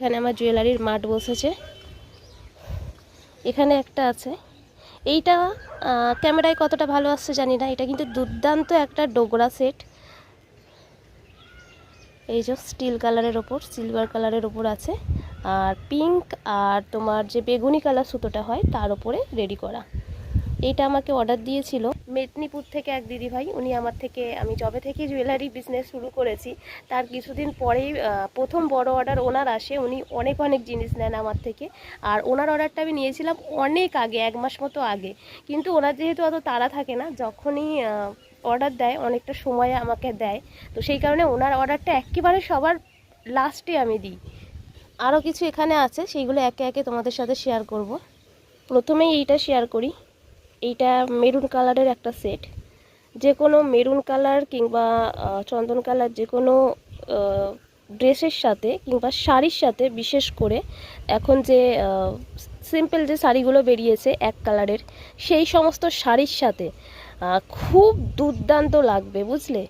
এখানে আমার জুয়েলারির মাঠ বসেছে। এখানে একটা আছে। এইটা ক্যামেরায় কতটা ভালো আসছে জানি না। এটা কিন্তু দুর্দান্ত একটা ডোগরা সেট। এই যে স্টিল কালারের ওপর, সিলভার কালারের ওপর আছে। আর পিঙ্ক আর তোমার যে বেগুনি কালার সুতোটা হয়, তার ওপরে রেডি করা। এইটা আমাকে অর্ডার দিয়েছিল। মেদিনীপুর থেকে এক দিদিভাই, উনি আমার থেকে, আমি জবে থেকে জুয়েলারি বিজনেস শুরু করেছি। তার কিছুদিন পরেই প্রথম বড় অর্ডার ওনার আসে, উনি অনেক অনেক জিনিস নেন আমার থেকে। আর ওনার অর্ডারটা আমি নিয়েছিলাম অনেক আগে, এক মাস মতো আগে। কিন্তু ওনার যেহেতু অত তাড়া থাকে না, যখনই অর্ডার দেয়, অনেকটা সময় আমাকে দেয়। তো সেই কারণে ওনার অর্ডারটা একেবারে সবার লাস্টে আমি দিই। আরও কিছু এখানে আছে, সেইগুলো একে একে তোমাদের সাথে শেয়ার করব। প্রথমেই এইটা শেয়ার করি। এইটা মেরুন কালারের একটা সেট যে কোনো মেরুন কালার কিংবা চন্দন কালার যে কোনো ড্রেসের সাথে কিংবা শাড়ির সাথে বিশেষ করে এখন যে সিম্পল যে শাড়িগুলো বেরিয়েছে এক কালারের, সেই সমস্ত শাড়ির সাথে খুব দুর্দান্ত লাগবে, বুঝলে?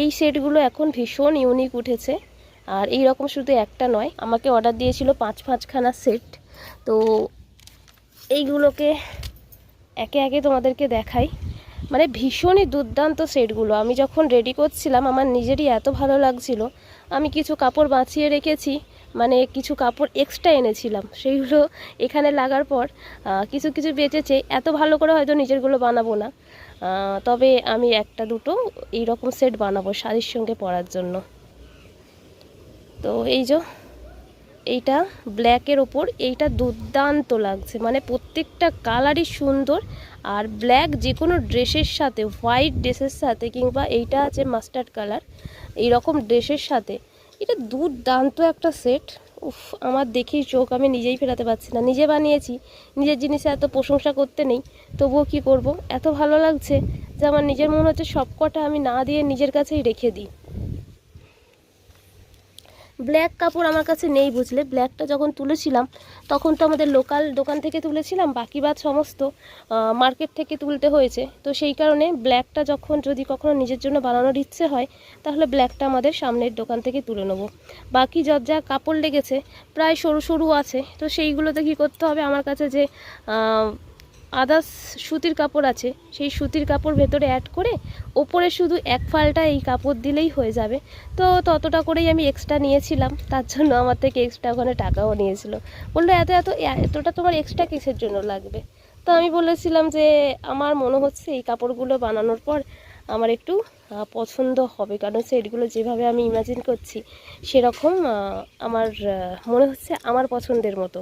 এই সেটগুলো এখন ভীষণ ইউনিক উঠেছে। আর এই রকম শুধু একটা নয়, আমাকে অর্ডার দিয়েছিল পাঁচ পাঁচখানা সেট তো, এইগুলোকে একে একে তোমাদেরকে দেখাই। মানে ভীষণই দুর্দান্ত সেটগুলো। আমি যখন রেডি করছিলাম, আমার নিজেরই এত ভালো লাগছিল। আমি কিছু কাপড় বাঁচিয়ে রেখেছি মানে কিছু কাপড় এক্সট্রা এনেছিলাম। সেইগুলো এখানে লাগার পর কিছু কিছু বেঁচেছে এত ভালো করে হয়তো নিজেরগুলো বানাবো না। তবে আমি একটা দুটো এই রকম সেট বানাবো শাড়ির সঙ্গে পরার জন্য। তো এই যে এইটা ব্ল্যাকের ওপর, এইটা দুর্দান্ত লাগছে। মানে প্রত্যেকটা কালারই সুন্দর, আর ব্ল্যাক যে কোনো ড্রেসের সাথে হোয়াইট ড্রেসের সাথে কিংবা এইটা আছে মাস্টার্ড কালার এই রকম ড্রেসের সাথে, এটা দুর্দান্ত একটা সেট উফ, আমার দেখেই চোখ, আমি নিজেই ফেরাতে পারছি না। নিজে বানিয়েছি, নিজের জিনিসে এত প্রশংসা করতে নেই, তবুও কি করব? এত ভালো লাগছে যে আমার নিজের মনে হচ্ছে সব কটা আমি না দিয়ে নিজের কাছেই রেখে দিই। ব্ল্যাক কাপড় আমার কাছে নেই বুঝলে। ব্ল্যাকটা যখন তুলেছিলাম, তখন তো আমাদের লোকাল দোকান থেকে তুলেছিলাম, বাকি বাদ সমস্ত মার্কেট থেকে তুলতে হয়েছে। তো সেই কারণে ব্ল্যাকটা যখন যদি কখনো নিজের জন্য বানানোর ইচ্ছে হয়, তাহলে ব্ল্যাকটা আমাদের সামনের দোকান থেকে তুলে নেব। বাকি যত যা কাপড় লেগেছে, প্রায় সরু সরু আছে। তো সেইগুলোতে কী করতে হবে? আমার কাছে যে আদার্স সুতির কাপড় আছে, সেই সুতির কাপড় ভেতরে অ্যাড করে ওপরে শুধু এক ফালটা এই কাপড় দিলেই হয়ে যাবে। তো ততটা করেই আমি এক্সট্রা নিয়েছিলাম, তার জন্য আমার থেকে এক্সট্রা ওখানে টাকাও নিয়েছিল। বলল, এত এত এতটা তোমার এক্সট্রা কিসের জন্য লাগবে? তো আমি বলেছিলাম যে, আমার মনে হচ্ছে এই কাপড়গুলো বানানোর পর আমার একটু পছন্দ হবে। কারণ সেটগুলো যেভাবে আমি ইমাজিন করছি, সেরকম আমার মনে হচ্ছে আমার পছন্দের মতো।